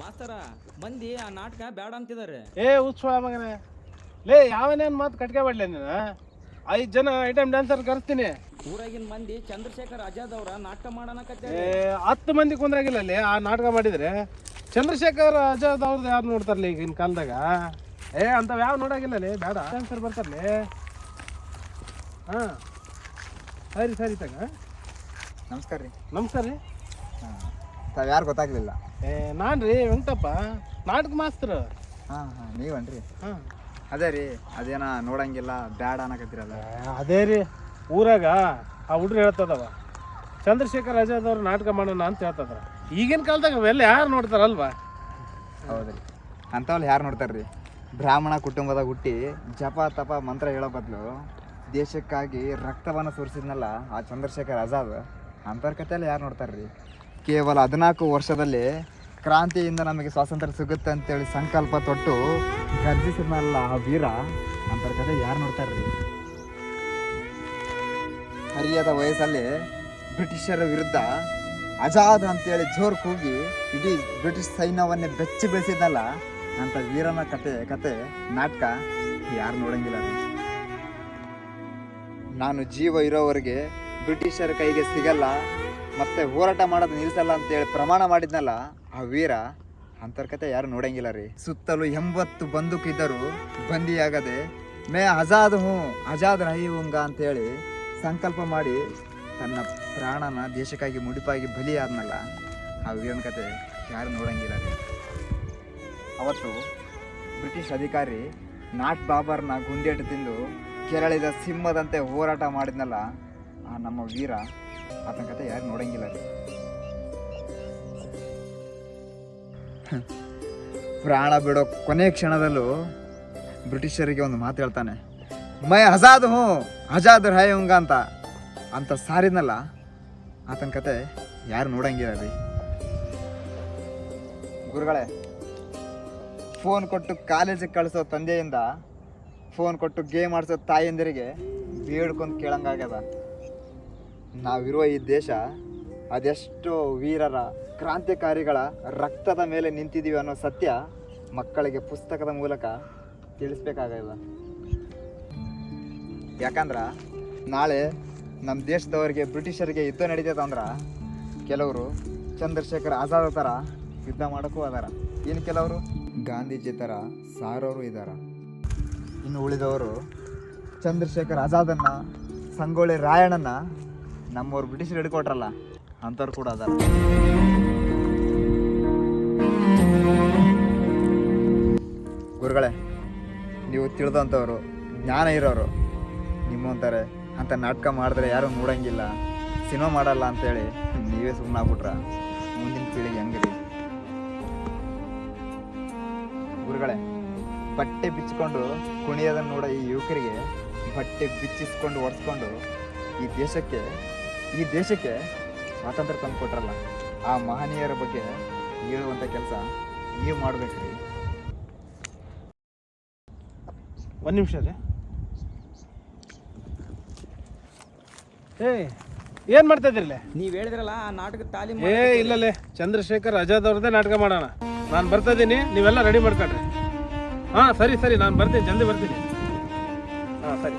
ಮಾಸ್ತರ ಮಂದಿ ಆ ನಾಟಕ ಬೇಡ ಅಂತಿದ್ದಾರೆ. ಏ ಉತ್ಸವ ಮಗನೇ. ಲೇ ಯಾವನೇನ್ ಮಾತು ಕಟ್ಕೊಬೇಡ್ಲೆ ನೀನು? ಐದು ಜನ ಐಟಮ್ ಡ್ಯಾನ್ಸರ್ ಕರೆಸ್ತೀನಿ. ಊರಾಗಿನ ಮಂದಿ ಚಂದ್ರಶೇಖರ್ ಆಜಾದ್ ಅವರ ನಾಟಕ ಮಾಡನಕತ್ತ ಏ ಹತ್ತು ಮಂದಿ ಕುಂದ್ರಾಗಿಲ್ಲ ಅಲ್ಲಿ ಆ ನಾಟಕ ಮಾಡಿದ್ರೆ? ಚಂದ್ರಶೇಖರ್ ಆಜಾದ್ ಅವ್ರದ್ದು ಯಾರು ನೋಡ್ತಾರಲ್ಲ ಈಗಿನ ಕಾಲದಾಗ? ಏ ಅಂಥವು ಯಾವ ನೋಡಾಗಿಲ್ಲ ಲೇ ಬೇಡ. ಡ್ಯಾನ್ಸರ್ ಬರ್ತಾರಲ್ಲೇ ಹಾಂ. ಸರಿ ಸರಿ ತಗ. ನಮಸ್ಕಾರ ರೀ. ನಮಸ್ಕಾರ ರೀ. ತಾವು ಯಾರು ಗೊತ್ತಾಗ್ಲಿಲ್ಲ. ಏ ನಾನು ರೀ ವೆಂಕಟಪ್ಪ ನಾಟಕ ಮಾಸ್ತರು. ಹಾಂ ಹಾಂ ನೀವನ್ರಿ? ಹಾಂ. ಅದೇ ರೀ ಅದೇನ ನೋಡಂಗಿಲ್ಲ ಬ್ಯಾಡ ಅನ್ನಕತ್ತಿರಲ್ಲ. ಅದೇ ರೀ ಊರಾಗ ಆ ಹುಡ್ರು ಹೇಳ್ತದವ ಚಂದ್ರಶೇಖರ್ ಆಜಾದ್ ಅವ್ರು ನಾಟಕ ಮಾಡೋಣ ಅಂತ ಹೇಳ್ತದ್ರ. ಈಗಿನ ಕಾಲದಾಗ ಅವೆಲ್ಲ ಯಾರು ನೋಡ್ತಾರಲ್ವಾ? ಹೌದ್ರಿ. ಅಂಥವ್ರು ಯಾರು ನೋಡ್ತಾರ್ರಿ? ಬ್ರಾಹ್ಮಣ ಕುಟುಂಬದಾಗ ಹುಟ್ಟಿ ಜಪ ತಪ ಮಂತ್ರ ಹೇಳೋ ಬದಲು ದೇಶಕ್ಕಾಗಿ ರಕ್ತವನ್ನು ಸುರಿಸಿದ್ನಲ್ಲ ಆ ಚಂದ್ರಶೇಖರ್ ಆಜಾದ್ ಅಂಥವ್ರ ಕಥೆಯಲ್ಲಿ ಯಾರು ನೋಡ್ತಾರ್ರಿ? ಕೇವಲ ಹದಿನಾಲ್ಕು ವರ್ಷದಲ್ಲಿ ಕ್ರಾಂತಿಯಿಂದ ನಮಗೆ ಸ್ವಾತಂತ್ರ್ಯ ಸಿಗುತ್ತೆ ಅಂತೇಳಿ ಸಂಕಲ್ಪ ತೊಟ್ಟು ಗರ್ಜಿಸಿದ್ನಲ್ಲ ಆ ವೀರ ಅಂಥವ್ರ ಕಥೆ ಯಾರು ನೋಡ್ತಾರ್ರಿ? ಹರಿಯದ ವಯಸ್ಸಲ್ಲಿ ಬ್ರಿಟಿಷರ ವಿರುದ್ಧ ಅಜಾದ್ ಅಂತೇಳಿ ಜೋರು ಕೂಗಿ ಇಡೀ ಬ್ರಿಟಿಷ್ ಸೈನ್ಯವನ್ನೇ ಬೆಚ್ಚಿ ಬೆಳೆಸಿದ್ನಲ್ಲ ಅಂತ ವೀರನ ಕತೆ ಕತೆ, ನಾಟಕ ಯಾರು ನೋಡಂಗಿಲ್ಲ. ನಾನು ಜೀವ ಇರೋವರೆಗೆ ಬ್ರಿಟಿಷರ ಕೈಗೆ ಸಿಗಲ್ಲ, ಮತ್ತೆ ಹೋರಾಟ ಮಾಡೋದು ನಿಲ್ಲಿಸಲ್ಲ ಅಂತೇಳಿ ಪ್ರಮಾಣ ಮಾಡಿದ್ನಲ್ಲ ಆ ವೀರ, ಅಂತರ್ಕತೆ ಕತೆ ಯಾರು ನೋಡಂಗಿಲ್ಲ ರೀ. ಸುತ್ತಲೂ ಎಂಬತ್ತು ಬಂದೂಕಿದ್ದರು ಬಂದಿಯಾಗದೆ, ಮೇ ಆಜಾದ್ ಹೂ ಆಜಾದ್ ರಹಿ ಹುಂಗ ಅಂತೇಳಿ ಸಂಕಲ್ಪ ಮಾಡಿ ತನ್ನ ಪ್ರಾಣನ ದೇಶಕ್ಕಾಗಿ ಮುಡಿಪಾಗಿ ಬಲಿಯಾದ್ನಲ್ಲ ಆ ವೀರನ ಕತೆ ಯಾರು ನೋಡಂಗಿಲ್ಲ ರೀ. ಅವತ್ತು ಬ್ರಿಟಿಷ್ ಅಧಿಕಾರಿ ನಾಟ್ ಬಾಬರ್ನ ಗುಂಡೇಟು ತಿಂದು ಕೆರಳಿದ ಸಿಂಹದಂತೆ ಹೋರಾಟ ಮಾಡಿದ್ನಲ್ಲ ಆ ನಮ್ಮ ವೀರ ಆತನ ಕತೆ ಯಾರು ನೋಡಂಗಿಲ್ಲ ರೀ. ಪ್ರಾಣ ಬಿಡೋ ಕೊನೆ ಕ್ಷಣದಲ್ಲೂ ಬ್ರಿಟಿಷರಿಗೆ ಒಂದು ಮಾತು ಹೇಳ್ತಾನೆ, ಮೈ ಹಜಾದ್ ಹ್ಞೂ ಹಜಾದ್ ಹೈ ಹುಂಗ ಅಂತ. ಅಂತ ಸಾರಿದ್ನಲ್ಲ ಆತನ ಕತೆ ಯಾರು ನೋಡಂಗಿಲ್ಲ ರೀ. ಗುರುಗಳೇ, ಫೋನ್ ಕೊಟ್ಟು ಕಾಲೇಜಿಗೆ ಕಳಿಸೋ ತಂದೆಯಿಂದ, ಫೋನ್ ಕೊಟ್ಟು ಗೇಮ್ ಆಡಿಸೋ ತಾಯಂದಿರಿಗೆ ಬೇಡ್ಕೊಂಡು ಕೇಳಂಗಾಗ್ಯದ. ನಾವಿರುವ ಈ ದೇಶ ಅದೆಷ್ಟೋ ವೀರರ ಕ್ರಾಂತಿಕಾರಿಗಳ ರಕ್ತದ ಮೇಲೆ ನಿಂತಿದ್ದೀವಿ ಅನ್ನೋ ಸತ್ಯ ಮಕ್ಕಳಿಗೆ ಪುಸ್ತಕದ ಮೂಲಕ ತಿಳಿಸ್ಬೇಕಾಗಲ್ಲ. ಯಾಕಂದ್ರೆ ನಾಳೆ ನಮ್ಮ ದೇಶದವರಿಗೆ ಬ್ರಿಟಿಷರಿಗೆ ಯುದ್ಧ ನಡೀತದೆ ಅಂದ್ರೆ ಕೆಲವರು ಚಂದ್ರಶೇಖರ್ ಆಜಾದ್ ಥರ ಯುದ್ಧ ಮಾಡೋಕ್ಕೂ ಅದಾರ. ಇನ್ನು ಕೆಲವರು? ಗಾಂಧೀಜಿ ಥರ ಸಾರೋರು ಇದ್ದಾರ ಇನ್ನು ಉಳಿದವರು ಚಂದ್ರಶೇಖರ್ ಆಜಾದನ್ನು, ಸಂಗೊಳ್ಳಿ ರಾಯಣ್ಣನ ನಮ್ಮವ್ರು ಬ್ರಿಟಿಷರು ಹಿಡ್ಕೊಟ್ರಲ್ಲ ಅಂಥವ್ರು ಕೂಡ ಅದಾರ. ಗುರುಗಳೇ, ನೀವು ತಿಳಿದಂಥವ್ರು ಜ್ಞಾನ ಇರೋರು ನಿಮ್ಮಂತಾರೆ ಅಂತ ನಾಟಕ ಮಾಡಿದ್ರೆ ಯಾರು ನೋಡಂಗಿಲ್ಲ. ಸಿನಿಮಾ ಮಾಡಲ್ಲ ಅಂತೇಳಿ ನೀವೇ ಸುಮ್ಮನೆ ಆಗ್ಬಿಟ್ರ. ಮುಂದಿನ ಪೀಳಿಗೆ ಹೆಂಗ್ರಿ? ಗುರುಗಳೇ, ಬಟ್ಟೆ ಬಿಚ್ಚಿಕೊಂಡು ಕುಣಿಯೋದನ್ನು ನೋಡೋ ಈ ಯುವಕರಿಗೆ ಬಟ್ಟೆ ಬಿಚ್ಚಿಸ್ಕೊಂಡು ಒರೆಸ್ಕೊಂಡು ಈ ದೇಶಕ್ಕೆ ಈ ದೇಶಕ್ಕೆ ಸ್ವಾತಂತ್ರ್ಯ ತಂದು ಕೊಟ್ರಲ್ಲ ಆ ಮಹನೀಯರ ಬಗ್ಗೆ ಹೇಳುವಂಥ ಕೆಲಸ ನೀವು ಮಾಡಬೇಕ್ರಿ. ಒಂದು ನಿಮಿಷ ರೀ. ಹೇ ಏನು ಮಾಡ್ತಾ ಇದ್ರಿಲ್ಲ ನೀವ್ ಹೇಳಿದ್ರಲ್ಲ ಆ ನಾಟಕ ತಾಲೀಮ್ ಏ ಇಲ್ಲಲ್ಲೇ ಚಂದ್ರಶೇಖರ್ ಆಜಾದ್ ಅವ್ರದ್ದೇ ನಾಟಕ ಮಾಡೋಣ. ನಾನು ಬರ್ತಾ ಇದ್ದೀನಿ ನೀವೆಲ್ಲ ರೆಡಿ ಮಾಡ್ಕೊಳ್ರಿ. ಹಾಂ ಸರಿ ಸರಿ ನಾನು ಬರ್ತೀನಿ ಜಲ್ದಿ ಬರ್ತೀನಿ. ಹಾಂ ಸರಿ.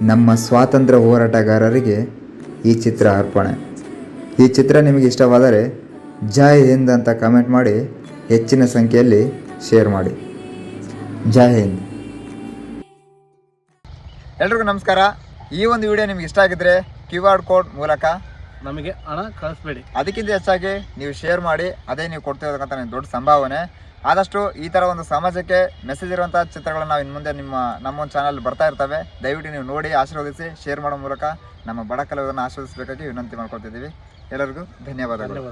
ನಮ್ಮ ಸ್ವಾತಂತ್ರ್ಯ ಹೋರಾಟಗಾರರಿಗೆ ಈ ಚಿತ್ರ ಅರ್ಪಣೆ. ಈ ಚಿತ್ರ ನಿಮಗೆ ಇಷ್ಟವಾದರೆ ಜೈ ಹಿಂದ್ ಅಂತ ಕಮೆಂಟ್ ಮಾಡಿ ಹೆಚ್ಚಿನ ಸಂಖ್ಯೆಯಲ್ಲಿ ಶೇರ್ ಮಾಡಿ. ಜೈ ಹಿಂದ್. ಎಲ್ರಿಗೂ ನಮಸ್ಕಾರ. ಈ ಒಂದು ವಿಡಿಯೋ ನಿಮ್ಗೆ ಇಷ್ಟ ಆಗಿದ್ರೆ ಕ್ಯೂ ಆರ್ ಕೋಡ್ ಮೂಲಕ ನಮಗೆ ಹಣ ಕಳಿಸ್ಬೇಡಿ. ಅದಕ್ಕಿಂತ ಹೆಚ್ಚಾಗಿ ನೀವು ಶೇರ್ ಮಾಡಿ ಅದೇ ನೀವು ಕೊಡ್ತಿರೋದಕ್ಕಂತ ನನಗೆ ದೊಡ್ಡ ಸಂಭಾವನೆ. ಆದಷ್ಟು ಈ ಥರ ಒಂದು ಸಮಾಜಕ್ಕೆ ಮೆಸೇಜ್ ಇರುವಂಥ ಚಿತ್ರಗಳನ್ನ ನಾವು ಇನ್ನು ಮುಂದೆ ನಿಮ್ಮ ನಮ್ಮ ಒಂದು ಚಾನಲ್ ಬರ್ತಾ ಇರ್ತವೆ. ದಯವಿಟ್ಟು ನೀವು ನೋಡಿ, ಆಶೀರ್ವದಿಸಿ ಶೇರ್ ಮಾಡೋ ಮೂಲಕ ನಮ್ಮ ಬಡ ಕಲಾವಿದರನ್ನ ಆಶೀರ್ವದಿಸಬೇಕಾಗಿ ವಿನಂತಿ ಮಾಡ್ಕೊಳ್ತಿದ್ದೀವಿ ಎಲ್ಲರಿಗೂ ಧನ್ಯವಾದಗಳು.